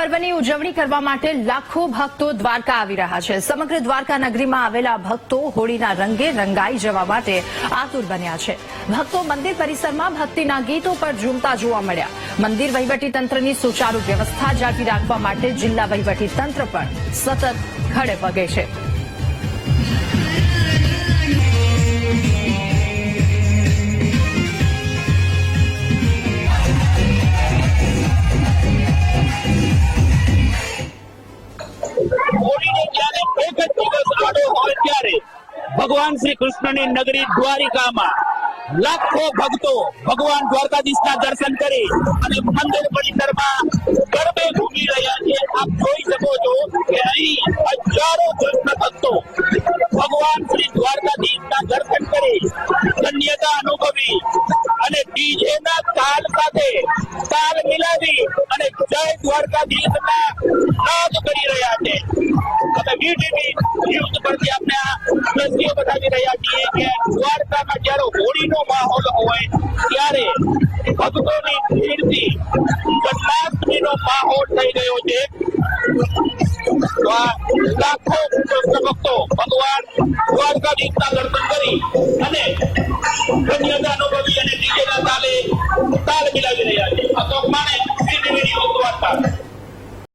પર્વની ઉજવણી કરવા માટે લાખો ભક્તો દ્વારકા આવી રહ્યા છે. સમગ્ર દ્વારકા નગરીમાં આવેલા ભક્તો હોળીના રંગે રંગાઈ જવા માટે આતુર બન્યા છે. ભક્તો મંદિર પરિસરમાં ભક્તિના ગીતો પર ઝૂમતા જોવા મળ્યા. મંદિર વહીવટી તંત્રની સુચારુ વ્યવસ્થા જાળવી રાખવા માટે જિલ્લા વહીવટી તંત્ર પણ સતત ખડે પગે છે. ત્યારે ભગવાન શ્રી કૃષ્ણની નગરી દ્વારિકામાં લાખો ભક્તો ભગવાન દ્વારકાધીશના દર્શન કરી અને મંદિર પરિસરમાં ગરબે ઘૂમી રહ્યા છે. આપ જોઈ શકો છો કે અહીં હજારો કૃષ્ણ ભક્તો ભગવાન શ્રી દ્વારકાધીશના દર્શન કરી ધન્યતા અનુભવી અને ડીજે ના તાલ સાથે તાલ મિલાવી અને જય દ્વારકાધીશના નાદ કરી રહ્યા છે. તમે વીટીવી ન્યૂઝ પરથી આપણે આ દ્વારકામાં જયારે હોળીનો માહોલ હોય, ત્યારે ભક્તોની ભીડથી જન્માષ્ટમીનો માહોલ થઈ ગયો છે. લાખો ભક્તો ભગવાન દ્વારકાધીશના દર્શન કરી અને ધન્યતા અનુભવી અને ડીજેના તાલે